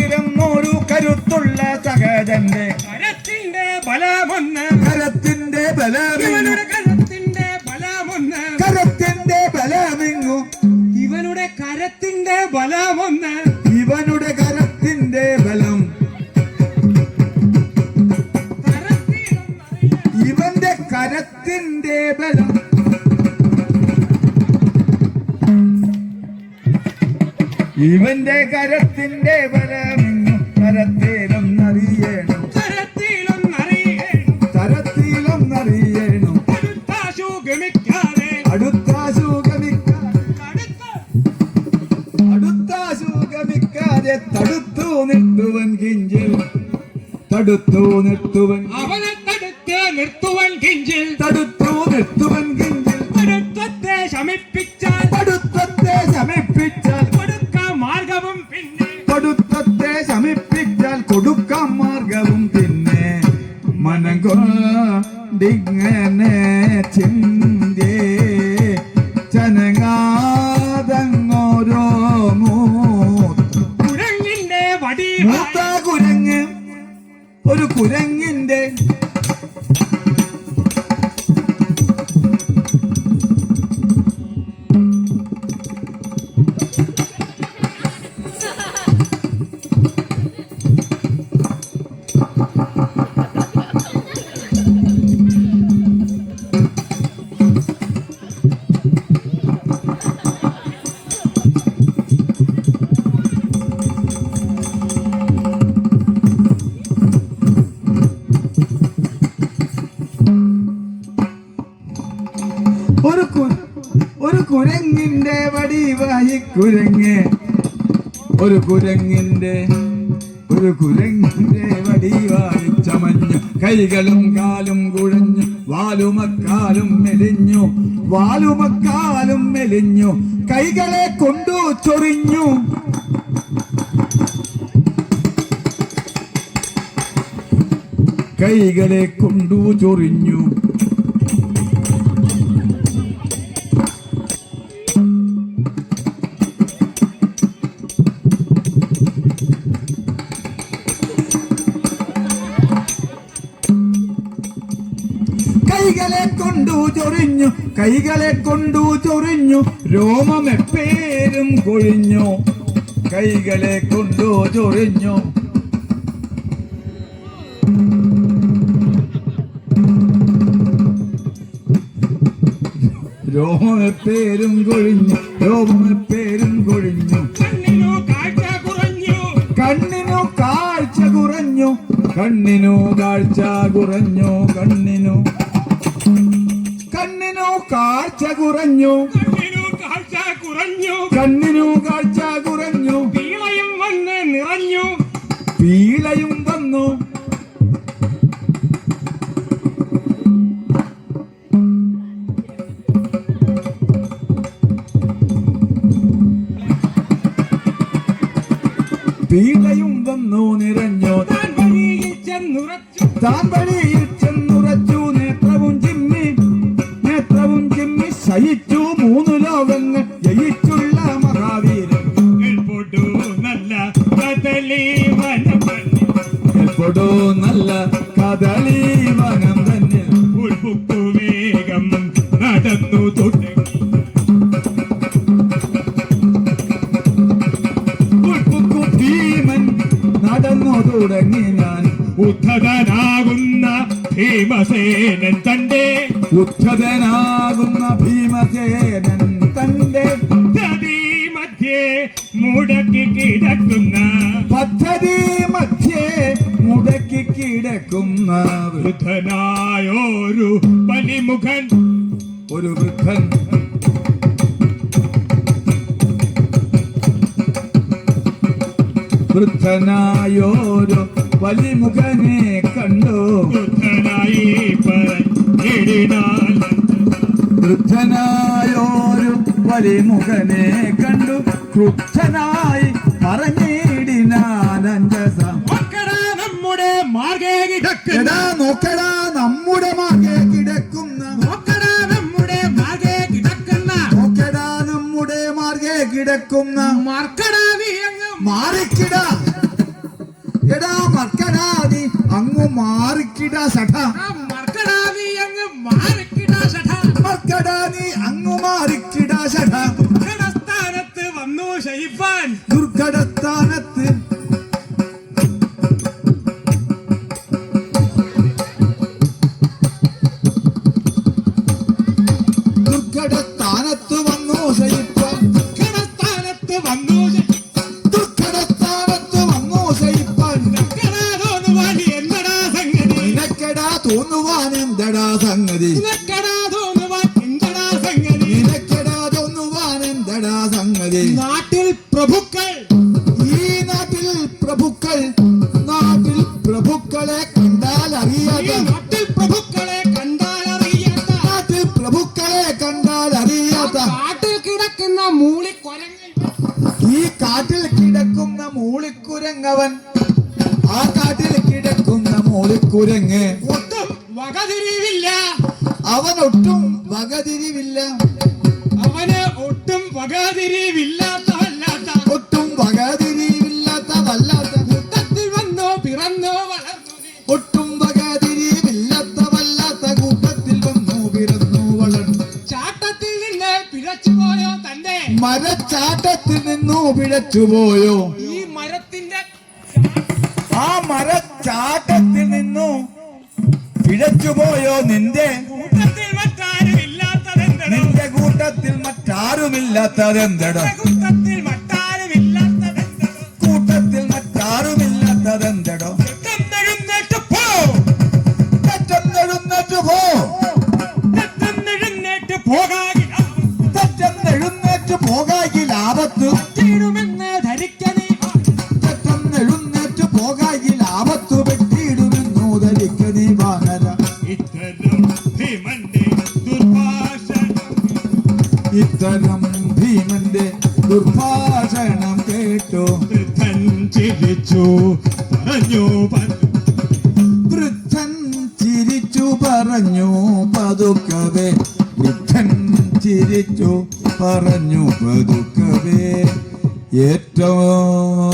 പിറന്നോരു കരുത്തുള്ള ഇവന്റെ കരത്തിന്റെ ബലമിങ്ങു കരത്തിലൊന്നറിയണം. കരത്തിലൊന്നറിയണം. തരത്തിലൊന്നറിയണം അടുത്താശു ഗമിക്കാതെ അടുത്താശു ഗമിക്കാതെ അടുത്ത അടുത്താശു ഗമിക്കാതെ തടുത്തു നിർത്തുവൻ കിഞ്ചിൽ. തടുത്തു നിർത്തുവൻ കുരങ്ങ്. ഒരു കുരങ്ങിന്റെ ഒരു കുരങ്ങിന്റെ വടിവായി ചമഞ്ഞു കൈകളും കാലും കുഴഞ്ഞു വാലുമക്കാലും മെലിഞ്ഞു വാലുമക്കാലും മെലിഞ്ഞു കൈകളെ കൊണ്ടു ചൊറിഞ്ഞു. കൈകളെ കൊണ്ടു ചൊറിഞ്ഞു. കൈകളെ കൊണ്ടു ചൊറിഞ്ഞു കൈകളെ കൊണ്ടു ചൊറിഞ്ഞു രോമമെപ്പേരും കൊഴിഞ്ഞു. കൈകളെ കൊണ്ടു ചൊറിഞ്ഞു. രോമമെപ്പേരും കൊഴിഞ്ഞു രോമമെപ്പേരും കൊഴിഞ്ഞു. കണ്ണിനു കാഴ്ച കുറഞ്ഞു. കണ്ണിനു കാഴ്ച കുറഞ്ഞു കണ്ണിനു കാഴ്ച കുറഞ്ഞു കണ്ണിനു കണ്ണിനു കാഴ്ച കുറഞ്ഞു. കണ്ണിനു കാഴ്ച കുറഞ്ഞു. കണ്ണിനു കാഴ്ച കുറഞ്ഞു. പീളയും വന്ന് നിറഞ്ഞു. പീളയും വന്നു. പീളയും വന്നു നിറഞ്ഞു. താൻ വഴിയിൽ ചെന്നുറച്ചു. താൻ വഴിയിൽ ചിമ്മി മൂന്ന് ലോകങ്ങൾ ജയിച്ചുള്ള മഹാവീരൻ. പൊടു നല്ല കദളി വനം എപ്പോഴോ നല്ല കദളി വനം തന്നെ. ഉൾബുക്കു വേഗം നടന്നു തുടങ്ങി. ഉൾപ്പുക്കു ഭീമൻ നടന്നു തുടങ്ങി ഞാൻ. ഉദ്ധതനാകുന്ന ഭീമസേനൻ തന്റെ ഉദ്ധതനാകുന്ന ഭീമസേനൻ തന്റെ മധ്യേ മുടക്കി കിടക്കുന്ന പദ്ധതി മധ്യേ മുടക്കി കിടക്കുന്ന വൃദ്ധനായോരു ബലിമുഖൻ ഒരു വൃദ്ധൻ. വൃദ്ധനായോരു വലിമുഖനെ കണ്ടു. വൃദ്ധനായി പറഞ്ഞിടിനാൽ വൃദ്ധനായോരു വലിമുഖനെ കണ്ടു. ക്രുദ്ധനായി പറഞ്ഞിടിനാനഞ്ചസ. മക്കളാ നമ്മുടെ മാർഗേ കിടക്കുന്ന. നോക്കടാ നമ്മുടെ മാർഗേ കിടക്കുന്ന. മക്കളാ നമ്മുടെ മാർഗേ കിടക്കുന്ന. നോക്കടാ നമ്മുടെ മാർഗേ കിടക്കുന്ന. മർക്കടാ നീ അങ്ങ് മാറിക്കിട. എടാ മർക്കടാ നീ അങ്ങു മാറിക്കിട സഠ മർക്കടാ നീ നീ അങ്ങു മാറിക്കിടാ സഠ ദുർഘടസ്ഥാനത്ത് വന്നു ദുർഘടസ്ഥാനത്ത് ദുർഘടസ്ഥാനത്ത് നിനക്കടാ സംഗതി. നിനക്കെടാ തോന്നുവാൻ എന്തടാ സംഗതി. നാട്ടിൽ പ്രഭുക്കൾ. ഈ നാട്ടിൽ പ്രഭുക്കൾ. നാട്ടിൽ പ്രഭുക്കളെ കണ്ടാൽ അറിയാതെ. നാട്ടിൽ പ്രഭുക്കളെ കണ്ടാൽ അറിയാത്ത നാട്ടിൽ പ്രഭുക്കളെ കണ്ടാൽ അറിയാത്ത കാട്ടിൽ കിടക്കുന്ന മൂളിക്കൊരങ്ങൻ. ഈ കാട്ടിൽ കിടക്കുന്ന മൂളിക്കുരങ്ങവൻ. ആ കാട്ടിൽ കിടക്കുന്ന മൂളിക്കുരങ്ങ്. ഒട്ടും വകതിരിവില്ല. അവനൊട്ടും വകതിരിവില്ല. അവന് ഒട്ടും വകതിരിവില്ലാത്തവല്ലാത്ത ഒട്ടും വകതിരിവില്ലാത്ത വല്ലാത്ത കൂട്ടത്തിൽ വന്നോ പിറന്നോ വളർന്നു നീ. ഒട്ടും വകതിരിവില്ലാത്ത വല്ലാത്ത കൂട്ടത്തിൽ വന്നു പിറന്നു വളർന്നു ചാട്ടത്തിൽ നിന്ന് പിഴച്ചുപോയോ തന്റെ മരച്ചാട്ടത്തിൽ നിന്നു പിഴച്ചുപോയോ ഈ മരത്തിന്റെ ആ മരച്ചാട്ടത്തിൽ പിഴച്ചുപോയോ നിന്റെ? കൂട്ടത്തിൽ മറ്റാരും ഇല്ലാത്തതെന്തടോ നിന്റെ കൂട്ടത്തിൽ മറ്റാരുമില്ലാത്തതെന്തടോ? ചിരിച്ചു പറഞ്ഞു വൃദ്ധൻ ചിരിച്ചു പറഞ്ഞു പതുക്കവേ. വൃദ്ധൻ ചിരിച്ചു പറഞ്ഞു പതുക്കവേ. ഏറ്റവും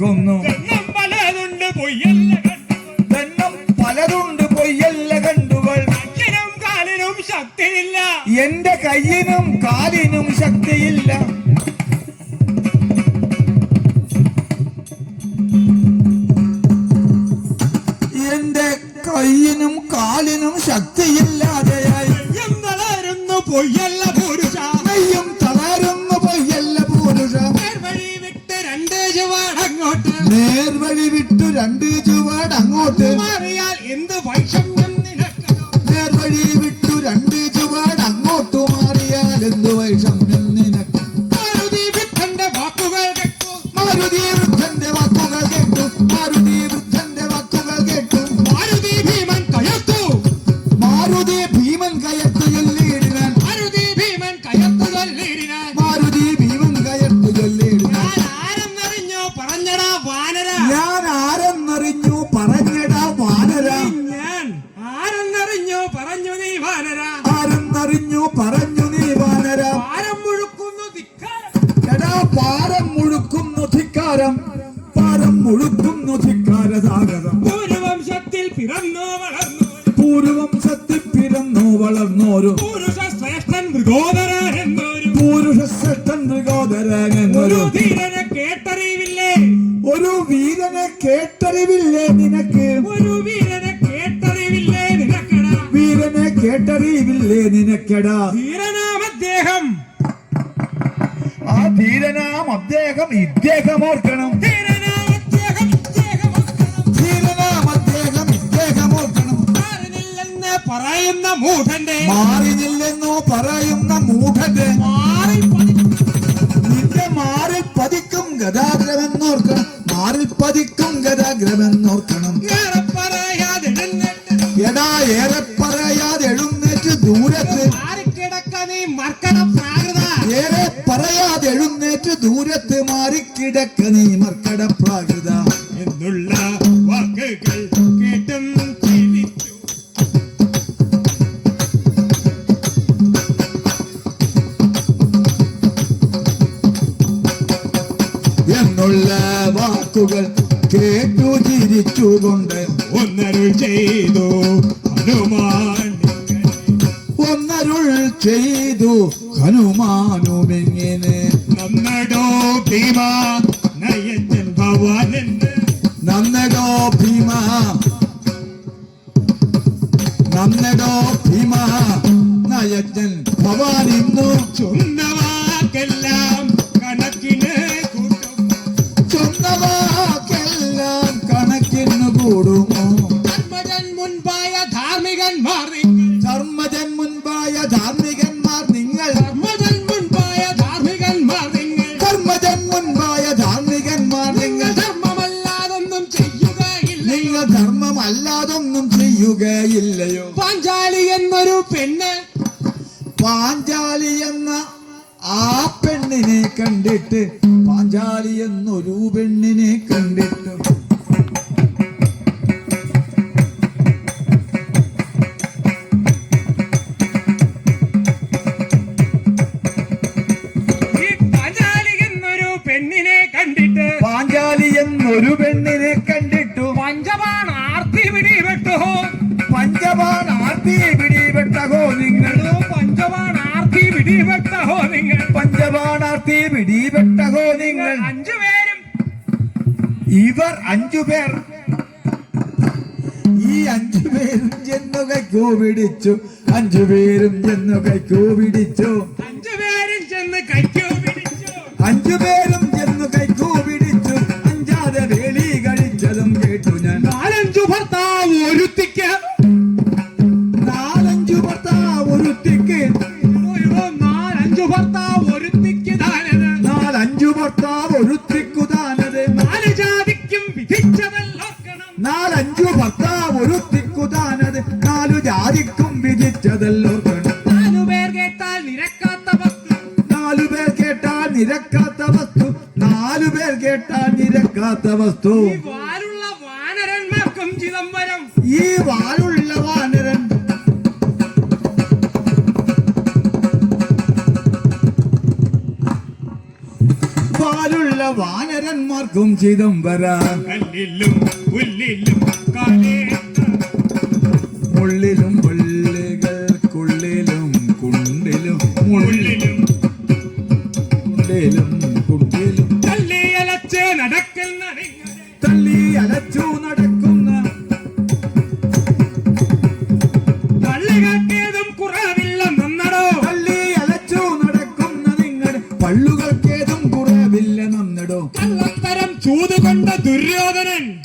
എണ്ണം പലതുണ്ട് പൊയ്യല്ല എണ്ണം പലതുണ്ട് പൊയ്യല്ല കണ്ടുകൾ കണ്ണിനും കാലിനും ശക്തിയില്ല. എന്റെ കയ്യിനും കാലിനും ശക്തിയില്ല. എന്റെ കയ്യിനും കാലിനും ശക്തിയില്ലാതെയായി. എന്തായിരുന്നു പൊയ്യല്ലത് പൊയ്യല്ല Nothing. ഒരു ധീരനെ കേട്ടറിവില്ലേ? ഒരു വീരനെ കേട്ടറിവില്ലേ നിനക്ക്? ഒരു വീരനെ കേട്ടറിവില്ലേ നിനക്കടാ? വീരനെ കേട്ടറിവില്ലേ നിനക്കെടാ? ധീരനാം അദ്ദേഹം. ആ ധീരനാം അദ്ദേഹം ഇദ്ദേഹം ഓർക്കണം. ധീരനാം അദ്ദേഹം ഇദ്ദേഹം ഓർക്കണം. ധീരനാം അദ്ദേഹം ഇദ്ദേഹം ഓർക്കണം. മാറിനില്ലെന്ന് പറയുന്ന മൂഢന്റെ. മാറിനില്ലെന്നോ പറയുന്ന മൂഢന്റെ. മാറി പതിക്കും ഗതാഗ്രമെന്നോർക്കണം മാറിൽ പതിക്കും ഗതാഗ്രമെന്നോർക്കണം ഏറെ പറയാതെ എടാ ഏറെ പറയാതെ എഴുന്നേറ്റ് ദൂരത്ത് ഏറെ പറയാതെ എഴുന്നേറ്റ് ദൂരത്ത് മാറിക്കിടക്ക നീ മർക്കട പ്രാകൃത. ഒന്നരുൾ ചെയ്തു ഹനുമാനുമെങ്ങനെ? നന്നടോ ഭീമ നയച്ചൻ ഭവാനെന്ന് നന്നടോ ഭീമ നന്നടോ ഭീമ നയജ്ഞൻ ഭവാൻ ഇന്നു. ter അഞ്ചു പേർ ഈ അഞ്ചു പേരും ചെന്നു കൈക്കോ പിടിച്ചു. അഞ്ചു പേരും ചെന്നു കൈക്കോ പിടിച്ചു. നിരക്കാത്ത വസ്തു ഈ വാലുള്ള വാനരന്മാർക്കും ചിദംബരം ഈ വാലുള്ള വാനരൻ. വാലുള്ള വാനരന്മാർക്കും ചിദംബരം കല്ലിലും പുല്ലിലും മുള്ളിലും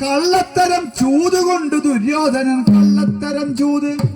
കള്ളത്തരം. ചൂത് കൊണ്ട് ദുര്യോധനൻ കള്ളത്തരം ചൂത്.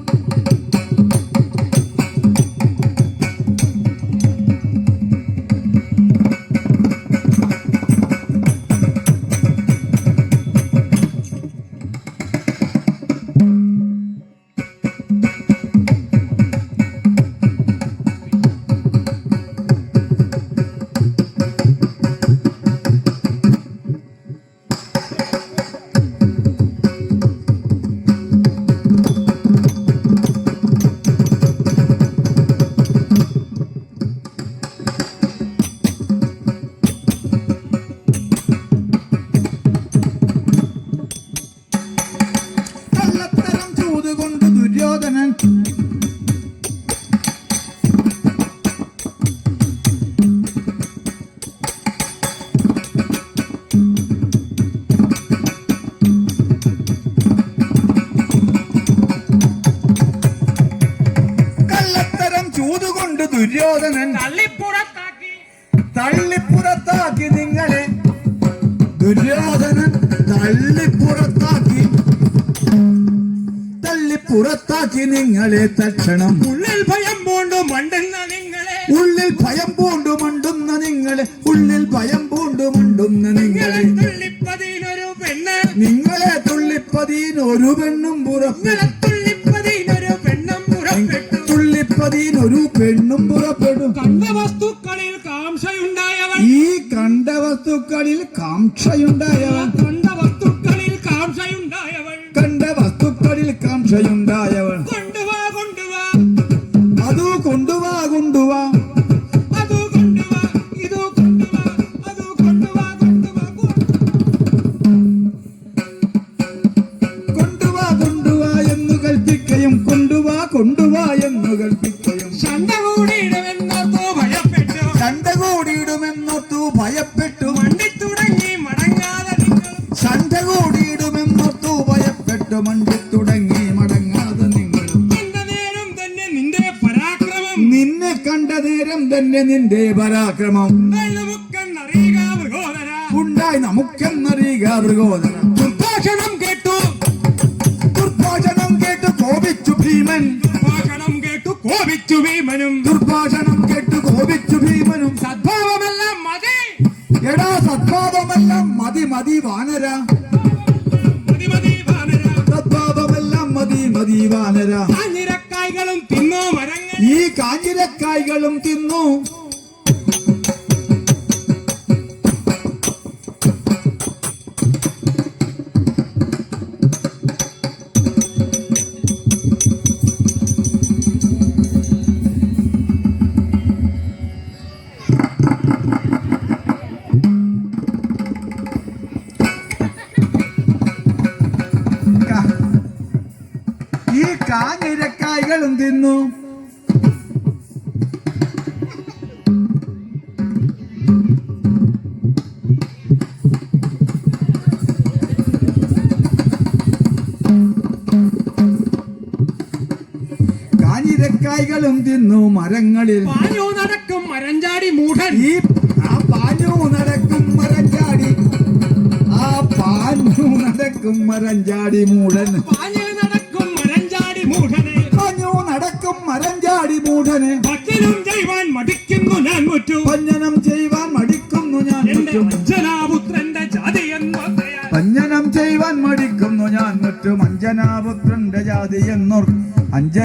തള്ളിപ്പുറത്താക്കി നിങ്ങളെ. ദുര്യോധനൻ തള്ളിപ്പുറത്താക്കി. തള്ളിപ്പുറത്താക്കി നിങ്ങളെ തക്ഷണം ഉള്ളിൽ ഭയം പൂണ്ടു മണ്ടുന്ന നിങ്ങളെ. ഉള്ളിൽ ഭയം പൂണ്ടു മണ്ടുന്ന നിങ്ങളെ. ഉള്ളിൽ ഭയം പൂണ്ടു മണ്ടുന്ന നിങ്ങളെ. തുള്ളിപ്പതിനൊരു പെണ്ണ്. നിങ്ങളെ തുള്ളിപ്പതിന് ഒരു പെണ്ണും നിങ്ങളെ തുള്ളിപ്പതിനൊരു പെണ്ണും പുറപ്പെട്ടു. തുള്ളിപ്പതിനൊരു പെണ്ണും പുറപ്പെടും കണ്ട വസ്തുക്കളിൽ വസ്തുക്കളിൽ കാംക്ഷയുണ്ടായവൻ കണ്ട വസ്തുക്കളിൽ കാംക്ഷയുണ്ടായവൻ കണ്ട വസ്തുക്കളിൽ കാംക്ഷയുണ്ടായവൻ നേരം തന്നെ നിന്റെ പരാക്രമം. ഉണ്ടായി നമുക്കെന്നറിയുക മൃഗോദര. ദുർഭാഷണം കേട്ടു. ദുർഭാഷണം കേട്ടു കോപിച്ചു ഭീമൻ. ഭാഷണം കേട്ടു കോപിച്ചു ഭീമനും. ദുർഭാഷണം കേട്ടു കോപിച്ചു ഭീമനും. സദ്ഭാവമെല്ലാം മതി. എടാ സദ്ഭാവമെല്ലാം മതി മതി വാനര. മതി മതി വാനര. സദ്ഭാവമെല്ലാം മതി മതി വാനര കാഞ്ഞിരക്കായ്കളും തിന്നു മരങ്ങൾ ഈ കാഞ്ഞിരക്കായ്കളും തിന്നു. കാഞ്ഞിരക്കായ്കളും തിന്നു കായ്കളും തിന്നു മരങ്ങളിൽ. പാഞ്ഞു നടക്കും മരഞ്ചാടി മൂഢൻ. ഈ ആ പാഞ്ഞു നടക്കും മരഞ്ചാടി. ആ പാഞ്ഞു നടക്കും മരഞ്ചാടി മൂടൻ പാഞ്ഞു പാടി മൂഢനെ ഭക്തനും ചെയ്യുവാൻ മടിക്കുന്നു ഞാൻ മുറ്റു. പഞ്ഞനം ചെയ്യുവാൻ മടിക്കുന്നു ഞാൻ എന്റെ അഞ്ജനാപുത്രന്റെ ജാതി പഞ്ഞനം ചെയ്യുവാൻ മടിക്കുന്നു ഞാൻ മുറ്റു. അഞ്ജനാപുത്രന്റെ ജാതി എന്നോർ. അഞ്ജന